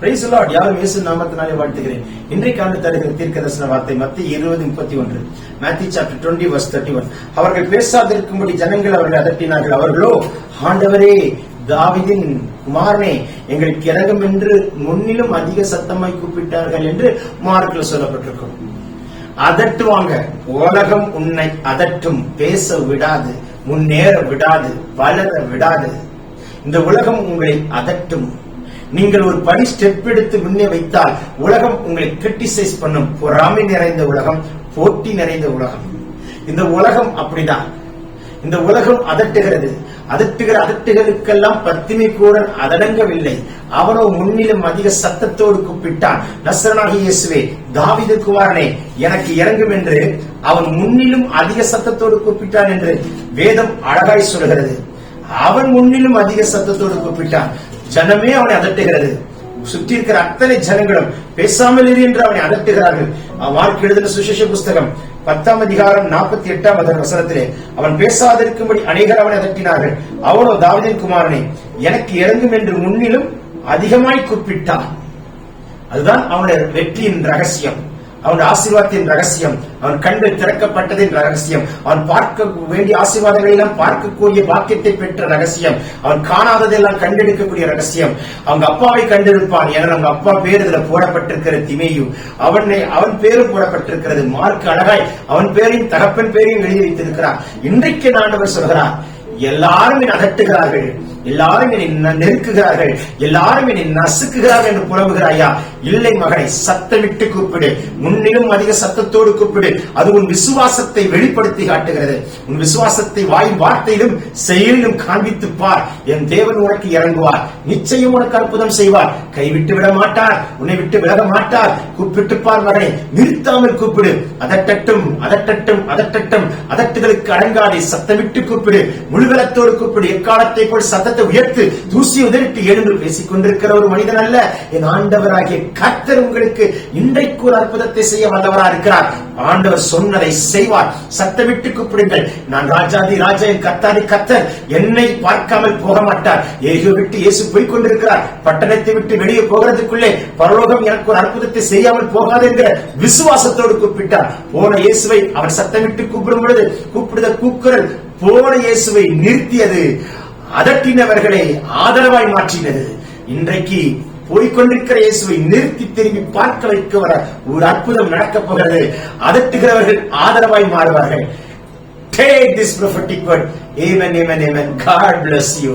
Price Lord யாரும் இயேசு நாமத்தினாலே வாழ்த்துகிறேன். இன்றைக்கான தருகிற தீர்க்க தரிசன வார்த்தை மத்திய இருபது முப்பத்தி ஒன்று. Matthew chapter twenty verse thirty one அவர்கள் பேசாதிருக்கும்படி ஜனங்கள் அவர்களை அதட்டினார்கள். அவர்களோ ஆண்டவரே தாவிதின் குமாரனே எங்களுக்கு இறங்கும் என்று முன்னிலும் அதிக சத்தமாய் கூப்பிட்டார்கள் என்று மார்க்கில் சொல்லப்பட்டிருக்கும். அதட்டுவாங்க. உலகம் உன்னை அதட்டும். பேச விடாது. முன்னேற விடாது. வளர விடாது. இந்த உலகம் உங்களை அதட்டும். நீங்கள் ஒரு படி ஸ்டெப் எடுத்து முன்னே வைத்தால் உலகம் உங்களை கிரிட்டிசைஸ் பண்ணும். பொறாமை நிறைந்த உலகம் போட்டி நிறைந்த உலகம். இந்த உலகம் அப்படிதான். இந்த உலகம் அதட்டுகிறது. அதட்டுகிற அதட்டுகளுக்கெல்லாம் பத்தினி கூட அதடங்கவில்லை. அவனோ முன்னிலும் அதிக சத்தத்தோடு கூப்பிட்டான். நசரனாகி இயேசுவே தாவிது குமாரனே எனக்கு இறங்கும் என்று அவன் முன்னிலும் அதிக சத்தத்தோடு கூப்பிட்டான் என்று வேதம் அழகாய் சொல்கிறது அவன் முன்னிலும் அதிக சத்தத்தோடு கூப்பிட்டான். ஜனமே அவனை அதட்டுகிறது. சுற்றி இருக்கிற அத்தனை ஜனங்களும் பேசாமல் இரு என்று அவனை அதட்டுகிறார்கள். மார்க் எழுதின சுசேஷ புஸ்தகம் பத்தாம் அதிகாரம் நாற்பத்தி எட்டாம் வசனத்திலே அவன் பேசாதிருக்கும்படி அநேகர் அவனை அதட்டினார்கள். அவனோ தாவிதின் குமாரனே எனக்கு இறங்கும் என்று முன்னிலும் அதிகமாய் குறிப்பிட்டான் அதுதான் அவனுடைய வெற்றியின் ரகசியம். அவன் ஆசீர்வாதத்தின் ரகசியம். அவன் கண்கள் திறக்கப்பட்டதின் ரகசியம். அவன் பார்க்க வேண்டிய ஆசீர்வாதங்களை எல்லாம் பார்க்கக்கூடிய பாக்கியத்தை பெற்ற ரகசியம். அவன் காணாததெல்லாம் கண்டெடுக்கக்கூடிய ரகசியம். அவங்க அப்பாவை கண்டிருப்பான் என அவங்க அப்பா பேர் இதுல போடப்பட்டிருக்கிற திமேயு. அவனை அவன் பேரும் போடப்பட்டிருக்கிறது. மார்க் அழகாய் அவன் பேரையும் தகப்பன் பேரையும் எழுதி வைத்திருக்கிறார். இன்றைக்கு ஆண்டவர் சொல்கிறார் எல்லாரும் அகட்டுகிறார்கள் எல்லாரும் என்னை நெருக்குகிறார்கள். எல்லாரும் என்னை நசுக்குகிறார்கள் என்று புலம்புகிறாயா இல்லை மகனை சத்தமிட்டு கூப்பிடு. முன்னிலும் அதிக சத்தத்தோடு கூப்பிடு. அது உன் விசுவாசத்தை வெளிப்படுத்தி காட்டுகிறது. உன் விசுவாசத்தை வாய் வார்த்தையிலும் செயலிலும் காண்பித்து பார். என் தேவன் உனக்கு இறங்குவார். நிச்சயம் உனக்கு அற்புதம் செய்வார். கைவிட்டு விட மாட்டார். உன்னை விட்டு விலக மாட்டார். கூப்பிட்டு பார் மகனை. நிறுத்தாமல் கூப்பிடு. அதட்டட்டும் அதட்டட்டும் அதட்டட்டும். அதட்டுகளுக்கு அடங்காதே. சத்தமிட்டு கூப்பிடு. முழுவலத்தோடு கூப்பிடு. எக்காலத்தை போல் சத்தத்தை உயர்த்து தூசி உதறிட்டு எழுந்து பேசிக் கொண்டிருக்கிற ஒரு மனிதன் அல்ல. என் ஆண்டவராகிய கர்த்தர் உங்களுக்கு இன்றைக்கு ஒரு அற்புதத்தை செய்ய வல்லவராக இருக்கிறார். ஆண்டவர் சொன்னதை செய்வார். சத்தமிட்டு கூப்பிடுங்கள். நான் ராஜாதி ராஜா என் கத்தாதி கத்தர் என்னை பார்க்காமல் போக மாட்டார் ஏகோ விட்டு இயேசு போய் கொண்டிருக்கிறார் பட்டணத்தை விட்டு வெளியே போகிறதுக்குள்ளே பரலோகம் எனக்கு ஒரு அற்புதத்தை செய்யாமல் போகாது என்கிற விசுவாசத்தோடு கூப்பிட்டார். போன இயேசுவை அவர் சத்தமிட்டு கூப்பிடும் பொழுது கூப்பிடுத கூக்குரல் போன இயேசுவை நிறுத்தியது. அதட்டினவர்களை ஆதரவாய் மாற்றினது இன்றைக்கு போய்கொண்டிருக்கிற இயேசுவை நிறுத்தி திரும்பி பார்க்க வைக்க வர ஒரு அற்புதம் நடக்கப் போகிறது அதட்டுகிறவர்கள் ஆதரவாய் மாறுவார்கள் Take this prophetic word. Amen, amen, amen. God bless you.